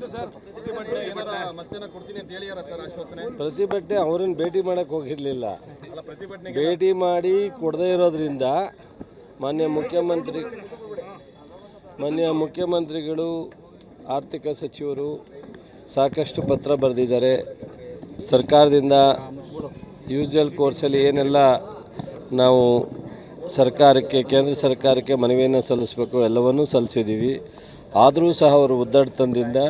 ಪ್ರತಿಭಟನೆ ಏನಾರ ಮತ್ತೇನ ಕೊಡ್ತೀನಿ ಅಂತ ಹೇಳಿಯಾರ ಸರ್ ಆಶ್ವಾಸನೆ? ಪ್ರತಿಭಟನೆ ಅವ್ರನ್ನ ಭೇಟಿ ಮಾಡಕ್ಕೆ ಹೋಗಿರಲಿಲ್ಲ. ಅಲ್ಲ ಪ್ರತಿಭಟನೆ ಭೇಟಿ ಮಾಡಿ ಕೊಡದೇ ಇರೋದ್ರಿಂದ ಮಾನ್ಯ ಮುಖ್ಯಮಂತ್ರಿ ಮಾನ್ಯ ಮುಖ್ಯಮಂತ್ರಿಗಳು ಆರ್ಥಿಕ ಸಚಿವರು ಸಾಕಷ್ಟು ಪತ್ರ ಬರೆದಿದ್ದಾರೆ. ಸರ್ಕಾರದಿಂದ ಯೂಸ್ವಲ್ ಕೋರ್ಸಲ್ಲಿ ಏನೆಲ್ಲ ನಾವು ಸರ್ಕಾರಕ್ಕೆ ಕೇಂದ್ರ ಸರ್ಕಾರಕ್ಕೆ ಮನವಿಯನ್ನು ಸಲ್ಲಿಸಬೇಕು ಎಲ್ಲವನ್ನೂ ಸಲ್ಲಿಸಿದ್ದೀವಿ. ಆದರೂ ಸಹ ಅವರು ಉದ್ದಟತನದಿಂದ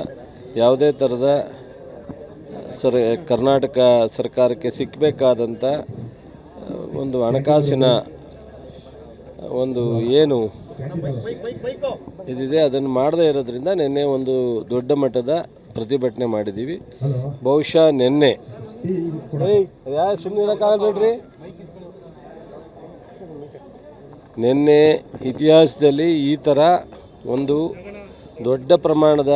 ಯಾವುದೇ ಥರದ ಸರ್, ಕರ್ನಾಟಕ ಸರ್ಕಾರಕ್ಕೆ ಸಿಕ್ಕಬೇಕಾದಂಥ ಒಂದು ಹಣಕಾಸಿನ ಒಂದು ಏನು ಇದಿದೆ, ಅದನ್ನು ಮಾಡದೇ ಇರೋದ್ರಿಂದ ನಿನ್ನೆ ಒಂದು ದೊಡ್ಡ ಮಟ್ಟದ ಪ್ರತಿಭಟನೆ ಮಾಡಿದ್ದೀವಿ. ಬಹುಶಃ ನಿನ್ನೆ. ಸುಮ್ಮನೆ ಇರೋಕ್ಕಾಗಲ್ಬೇಡ್ರಿ ನಿನ್ನೆ ಇತಿಹಾಸದಲ್ಲಿ ಈ ಥರ ಒಂದು ದೊಡ್ಡ ಪ್ರಮಾಣದ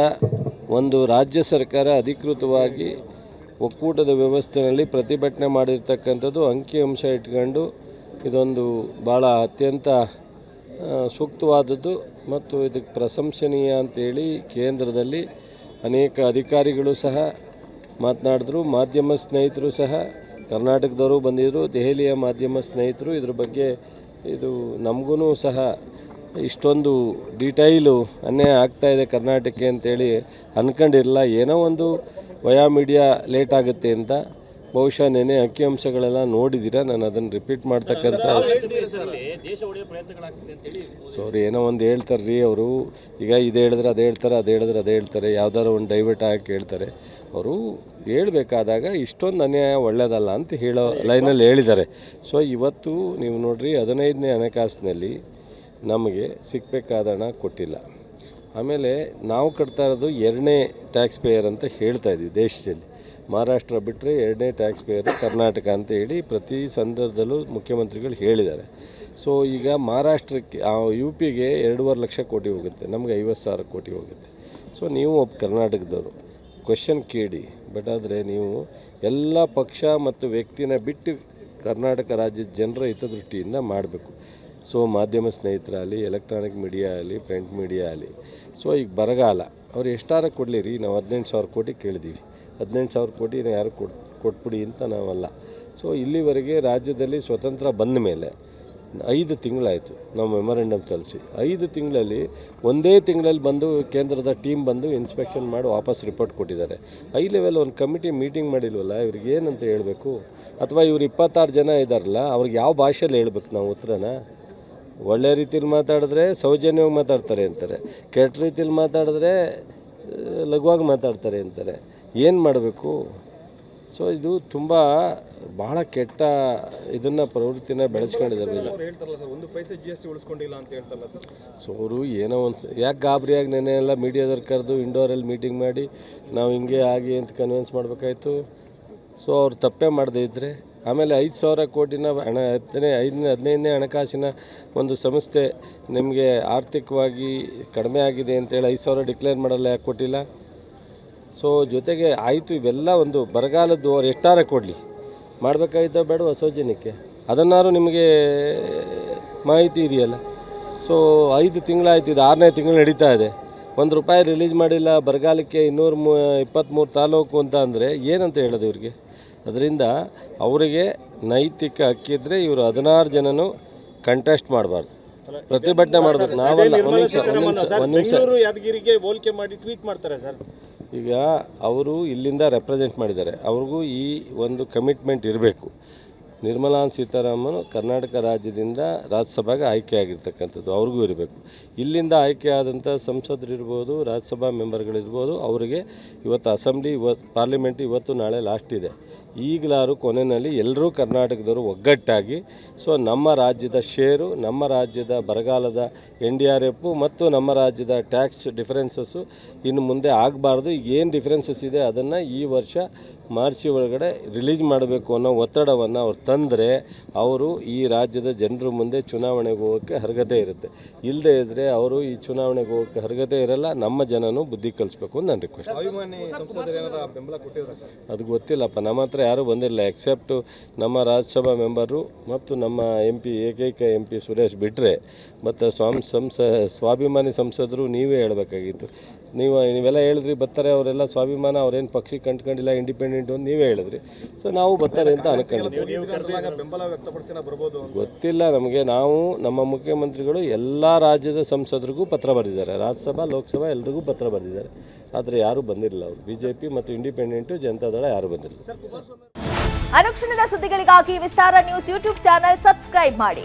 ಒಂದು ರಾಜ್ಯ ಸರ್ಕಾರ ಅಧಿಕೃತವಾಗಿ ಒಕ್ಕೂಟದ ವ್ಯವಸ್ಥೆಯಲ್ಲಿ ಪ್ರತಿಭಟನೆ ಮಾಡಿರ್ತಕ್ಕಂಥದ್ದು ಅಂಕಿಅಂಶ ಇಟ್ಕೊಂಡು ಇದೊಂದು ಭಾಳ ಅತ್ಯಂತ ಸೂಕ್ತವಾದದ್ದು ಮತ್ತು ಇದಕ್ಕೆ ಪ್ರಶಂಸನೀಯ ಅಂತೇಳಿ ಕೇಂದ್ರದಲ್ಲಿ ಅನೇಕ ಅಧಿಕಾರಿಗಳು ಸಹ ಮಾತನಾಡಿದ್ರು, ಮಾಧ್ಯಮ ಸ್ನೇಹಿತರು ಸಹ ಕರ್ನಾಟಕದವರು ಬಂದಿದ್ದರು ದೆಹಲಿಯ ಮಾಧ್ಯಮ ಸ್ನೇಹಿತರು ಇದ್ರ ಬಗ್ಗೆ ಇದು ನಮಗೂ ಸಹ ಇಷ್ಟೊಂದು ಡೀಟೈಲು ಅನ್ಯಾಯ ಆಗ್ತಾ ಇದೆ ಕರ್ನಾಟಕಕ್ಕೆ ಅಂತೇಳಿ ಅಂದ್ಕೊಂಡಿರಲಿಲ್ಲ ಏನೋ ಒಂದು ವಯಾ ಮೀಡಿಯಾ ಲೇಟ್ ಆಗುತ್ತೆ ಅಂತ ಬಹುಶಃ ನೆನೆ ಅಂಕಿಅಂಶಗಳೆಲ್ಲ ನೋಡಿದ್ದೀರಾ? ನಾನು ಅದನ್ನು ರಿಪೀಟ್ ಮಾಡ್ತಕ್ಕಂಥ ಸೊ ಅವ್ರು ಏನೋ ಒಂದು ಹೇಳ್ತಾರೆ ರೀ ಅವರು. ಈಗ ಇದು ಹೇಳಿದ್ರೆ ಅದು ಹೇಳ್ತಾರೆ, ಅದು ಹೇಳಿದ್ರೆ ಅದು ಹೇಳ್ತಾರೆ. ಯಾವ್ದಾದ್ರು ಒಂದು ಡೈವರ್ಟ್ ಆಗಿ ಹೇಳ್ತಾರೆ. ಅವರು ಹೇಳಬೇಕಾದಾಗ ಇಷ್ಟೊಂದು ಅನ್ಯಾಯ ಒಳ್ಳೆಯದಲ್ಲ ಅಂತ ಹೇಳೋ ಲೈನಲ್ಲಿ ಹೇಳಿದ್ದಾರೆ. ಸೊ ಇವತ್ತು ನೀವು ನೋಡಿರಿ ಹದಿನೈದನೇ ಹಣಕಾಸಿನಲ್ಲಿ ನಮಗೆ ಸಿಗಬೇಕಾದ ಹಣ ಕೊಟ್ಟಿಲ್ಲ. ಆಮೇಲೆ ನಾವು ಕಟ್ತಾ ಇರೋದು ಎರಡನೇ ಟ್ಯಾಕ್ಸ್ ಪೇಯರ್ ಅಂತ ಹೇಳ್ತಾ ಇದ್ವಿ ದೇಶದಲ್ಲಿ. ಮಹಾರಾಷ್ಟ್ರ ಬಿಟ್ಟರೆ ಎರಡನೇ ಟ್ಯಾಕ್ಸ್ ಪೇಯರ್ ಕರ್ನಾಟಕ ಅಂತ ಹೇಳಿ ಪ್ರತಿ ಸಂದರ್ಭದಲ್ಲೂ ಮುಖ್ಯಮಂತ್ರಿಗಳು ಹೇಳಿದ್ದಾರೆ. ಸೊ ಈಗ ಮಹಾರಾಷ್ಟ್ರಕ್ಕೆ ಯು ಪಿಗೆ ಎರಡೂವರೆ ಲಕ್ಷ ಕೋಟಿ ಹೋಗುತ್ತೆ, ನಮಗೆ ಐವತ್ತು ಸಾವಿರ ಕೋಟಿ ಹೋಗುತ್ತೆ. ಸೊ ನೀವು ಒಬ್ಬ ಕರ್ನಾಟಕದವರು ಕ್ವೆಶನ್ ಕೇಳಿ ಬಟ್ ಆದರೆ ನೀವು ಎಲ್ಲ ಪಕ್ಷ ಮತ್ತು ವ್ಯಕ್ತಿನ ಬಿಟ್ಟು ಕರ್ನಾಟಕ ರಾಜ್ಯದ ಜನರ ಹಿತದೃಷ್ಟಿಯಿಂದ ಮಾಡಬೇಕು. ಸೊ ಮಾಧ್ಯಮ ಸ್ನೇಹಿತರಾಗಲಿ ಎಲೆಕ್ಟ್ರಾನಿಕ್ ಮೀಡಿಯಾ ಆಗಲಿ ಪ್ರಿಂಟ್ ಮೀಡಿಯಾ ಆಗಲಿ. ಸೊ ಈಗ ಬರಗಾಲ, ಅವ್ರು ಎಷ್ಟಾರ ಕೊಡಲಿ ರೀ ನಾವು ಹದಿನೆಂಟು ಸಾವಿರ ಕೋಟಿ ಕೇಳಿದ್ದೀವಿ ಹದಿನೆಂಟು ಸಾವಿರ ಕೋಟಿ ಯಾರು ಕೊಡ್, ಕೊಟ್ಬಿಡಿ ಅಂತ ನಾವಲ್ಲ. ಸೊ ಇಲ್ಲಿವರೆಗೆ ರಾಜ್ಯದಲ್ಲಿ ಸ್ವತಂತ್ರ ಬಂದ ಮೇಲೆ ಐದು ತಿಂಗಳಾಯಿತು ನಾವು ಮೆಮೊರೆಂಡಮ್ ಸಲ್ಲಿಸಿ ಐದು ತಿಂಗಳಲ್ಲಿ ಒಂದೇ ತಿಂಗಳಲ್ಲಿ ಬಂದು ಕೇಂದ್ರದ ಟೀಮ್ ಬಂದು ಇನ್ಸ್ಪೆಕ್ಷನ್ ಮಾಡಿ ವಾಪಸ್ ರಿಪೋರ್ಟ್ ಕೊಟ್ಟಿದ್ದಾರೆ. ಐ ಲೆವೆಲ್ ಒಂದು ಕಮಿಟಿ ಮೀಟಿಂಗ್ ಮಾಡಿಲ್ವಲ್ಲ, ಇವ್ರಿಗೆ ಏನಂತ ಹೇಳಬೇಕು? ಅಥವಾ ಇವ್ರು ಇಪ್ಪತ್ತಾರು ಜನ ಇದ್ದಾರಲ್ಲ ಅವ್ರಿಗೆ ಯಾವ ಭಾಷೆಯಲ್ಲಿ ಹೇಳ್ಬೇಕು ನಾವು ಉತ್ತರನ? ಒಳ್ಳೆ ರೀತಿಯಲ್ಲಿ ಮಾತಾಡಿದ್ರೆ ಸೌಜನ್ಯವಾಗಿ ಮಾತಾಡ್ತಾರೆ ಅಂತಾರೆ ಕೆಟ್ಟ ರೀತಿಯಲ್ಲಿ ಮಾತಾಡಿದ್ರೆ ಲಘುವಾಗಿ ಮಾತಾಡ್ತಾರೆ ಅಂತಾರೆ. ಏನು ಮಾಡಬೇಕು? ಸೊ ಇದು ತುಂಬ ಬಹಳ ಕೆಟ್ಟ ಇದನ್ನು ಪ್ರವೃತ್ತಿನ ಬೆಳೆಸ್ಕೊಂಡಿದ್ದಾರೆ ಅವ್ರು ಹೇಳ್ತಾರಲ್ಲ ಸರ್ ಒಂದು ಪೈಸೆ ಜಿ ಎಸ್ ಟಿ ಉಳಿಸ್ಕೊಂಡಿಲ್ಲ ಅಂತ ಹೇಳ್ತಾರಲ್ಲ ಸರ್. ಸೊ ಅವರು ಏನೋ ಒಂದು ಯಾಕೆ ಗಾಬರಿಯಾಗಿ ನೆನೆ ಎಲ್ಲ ಮೀಡಿಯಾದವ್ರು ಕರೆದು ಇಂಡೋರಲ್ಲಿ ಮೀಟಿಂಗ್ ಮಾಡಿ ನಾವು ಹಿಂಗೆ ಆಗಿ ಅಂತ ಕನ್ವಿನ್ಸ್ ಮಾಡಬೇಕಾಯ್ತು. ಸೊ ಅವ್ರು ತಪ್ಪೇ ಮಾಡದೇ ಇದ್ದರೆ ಆಮೇಲೆ ಐದು ಸಾವಿರ ಕೋಟಿನ ಹಣ, ಹತ್ತನೇ, ಐದನೇ, ಹದಿನೈದನೇ ಹಣಕಾಸಿನ ಒಂದು ಸಂಸ್ಥೆ ನಿಮಗೆ ಆರ್ಥಿಕವಾಗಿ ಕಡಿಮೆ ಆಗಿದೆ ಅಂತೇಳಿ ಐದು ಸಾವಿರ ಡಿಕ್ಲೇರ್ ಮಾಡಲ್ಲ ಯಾಕೆ ಕೊಟ್ಟಿಲ್ಲ? ಸೊ ಜೊತೆಗೆ ಆಯಿತು, ಇವೆಲ್ಲ ಒಂದು ಬರಗಾಲದ್ದು ಅವ್ರು ಎಷ್ಟಾರ ಕೊಡಲಿ? ಮಾಡಬೇಕಾಗಿದ್ದ ಬೇಡ ಸೌಜನ್ಯಕ್ಕೆ? ಅದನ್ನಾರು ನಿಮಗೆ ಮಾಹಿತಿ ಇದೆಯಲ್ಲ? ಸೊ ಐದು ತಿಂಗಳಾಯ್ತು, ಇದು ಆರನೇ ತಿಂಗಳು ನಡೀತಾ ಇದೆ. ಒಂದು ರೂಪಾಯಿ ರಿಲೀಸ್ ಮಾಡಿಲ್ಲ, ಬರಗಾಲಕ್ಕೆ ಇನ್ನೂರು ಮೂ ಇಪ್ಪತ್ತ್ಮೂರು ತಾಲೂಕು ಅಂತ ಅಂದರೆ ಏನಂತ ಹೇಳೋದು ಇವ್ರಿಗೆ? ಅದರಿಂದ ಅವರಿಗೆ ನೈತಿಕ ಹಕ್ಕಿದ್ರೆ ಇವರು ಹದಿನಾರು ಜನನು ಕಂಟೆಸ್ಟ್ ಮಾಡಬಾರ್ದು. ಪ್ರತಿಭಟನೆ ಮಾಡಬೇಕು. ನಾವಲ್ಲ ಒಂದು ನಿಮಿಷ ಒಂದು ನಿಮಿಷ ಒಂದು ನಿಮಿಷ. ಬೆಂಗಳೂರು ಯಾದಗಿರಿಗೆ ಹೋಲಿಕೆ ಮಾಡಿ ಟ್ವೀಟ್ ಮಾಡ್ತಾರೆ ಸರ್. ಈಗ ಅವರು ಇಲ್ಲಿಂದ ರೆಪ್ರೆಸೆಂಟ್ ಮಾಡಿದ್ದಾರೆ. ಅವ್ರಿಗೂ ಈ ಒಂದು ಕಮಿಟ್ಮೆಂಟ್ ಇರಬೇಕು. ನಿರ್ಮಲಾ ಸೀತಾರಾಮನ್ ಕರ್ನಾಟಕ ರಾಜ್ಯದಿಂದ ರಾಜ್ಯಸಭೆಗೆ ಆಯ್ಕೆ ಆಗಿರ್ತಕ್ಕಂಥದ್ದು ಅವ್ರಿಗೂ ಇರಬೇಕು. ಇಲ್ಲಿಂದ ಆಯ್ಕೆ ಆದಂಥ ಸಂಸದರು ಇರ್ಬೋದು ರಾಜ್ಯಸಭಾ ಮೆಂಬರ್ಗಳಿರ್ಬೋದು, ಅವರಿಗೆ ಇವತ್ತು ಅಸೆಂಬ್ಲಿ ಇವತ್ತು ಪಾರ್ಲಿಮೆಂಟ್ ಇವತ್ತು ನಾಳೆ ಲಾಸ್ಟ್ ಇದೆ. ಈಗಲಾರು ಕೊನೆಯಲ್ಲಿ ಎಲ್ಲರೂ ಕರ್ನಾಟಕದವರು ಒಗ್ಗಟ್ಟಾಗಿ, ಸೊ ನಮ್ಮ ರಾಜ್ಯದ ಶೇರು ನಮ್ಮ ರಾಜ್ಯದ ಬರಗಾಲದ ಎನ್ ಡಿ ಆರ್ ಎಫು ಮತ್ತು ನಮ್ಮ ರಾಜ್ಯದ ಟ್ಯಾಕ್ಸ್ ಡಿಫರೆನ್ಸಸ್ಸು ಇನ್ನು ಮುಂದೆ ಆಗಬಾರ್ದು. ಏನು ಡಿಫರೆನ್ಸಸ್ ಇದೆ ಅದನ್ನು ಈ ವರ್ಷ ಮಾರ್ಚಿ ಒಳಗಡೆ ರಿಲೀಸ್ ಮಾಡಬೇಕು ಅನ್ನೋ ಒತ್ತಡವನ್ನು ಅವ್ರು ತಂದರೆ ಅವರು ಈ ರಾಜ್ಯದ ಜನರ ಮುಂದೆ ಚುನಾವಣೆಗೆ ಹೋಗೋಕ್ಕೆ ಅರ್ಹತೆ ಇರುತ್ತೆ. ಇಲ್ಲದೇ ಇದ್ದರೆ ಅವರು ಈ ಚುನಾವಣೆಗೆ ಹೋಗೋಕ್ಕೆ ಅರ್ಹತೆ ಇರಲ್ಲ ನಮ್ಮ ಜನನೂ ಬುದ್ಧಿ ಕಲಿಸ್ಬೇಕು ಅಂತ ನನ್ನ ರಿಕ್ವೆಸ್ಟ್ ಅದು ಗೊತ್ತಿಲ್ಲಪ್ಪ ನಮ್ಮ ಹತ್ರ ಯಾರೂ ಬಂದಿರಲಿಲ್ಲ ಎಕ್ಸೆಪ್ಟು ನಮ್ಮ ರಾಜ್ಯಸಭಾ ಮೆಂಬರು ಮತ್ತು ನಮ್ಮ ಎಂ ಪಿ ಏಕೈಕ ಎಂ ಪಿ ಸುರೇಶ್ ಬಿಟ್ಟರೆ ಮತ್ತು ಸ್ವಾಮ್ ಸಂಸ ಸ್ವಾಭಿಮಾನಿ ಸಂಸದರು ನೀವೇ ಹೇಳಬೇಕಾಗಿತ್ತು. ನೀವು ನೀವೆಲ್ಲ ಹೇಳಿದ್ರಿ ಬರ್ತಾರೆ ಅವರೆಲ್ಲ ಸ್ವಾಭಿಮಾನ ಅವ್ರೇನು ಪಕ್ಷಿ ಕಂಡ್ಕೊಂಡಿಲ್ಲ ಇಂಡಿಪೆಂಡೆಂಟ್ ಅಂತ ನೀವೇ ಹೇಳಿದ್ರಿ. ಸೊ ನಾವು ಬರ್ತಾರೆ ಅಂತ ಅಂತ ಗೊತ್ತಿಲ್ಲ ನಮಗೆ. ನಾವು ನಮ್ಮ ಮುಖ್ಯಮಂತ್ರಿಗಳು ಎಲ್ಲ ರಾಜ್ಯದ ಸಂಸದರಿಗೂ ಪತ್ರ ಬರೆದಿದ್ದಾರೆ. ರಾಜ್ಯಸಭಾ ಲೋಕಸಭಾ ಎಲ್ರಿಗೂ ಪತ್ರ ಬರೆದಿದ್ದಾರೆ. ಆದರೆ ಯಾರೂ ಬಂದಿರಲಿಲ್ಲ ಅವರು. ಬಿ ಜೆ ಪಿ ಮತ್ತು ಇಂಡಿಪೆಂಡೆಂಟು ಜನತಾದಳ ಯಾರೂ ಬಂದಿರಲಿಲ್ಲ. ಅನುಕ್ಷಣದ ಸುದ್ದಿಗಳಿಗಾಗಿ Vistara news YouTube channel subscribe ಮಾಡಿ.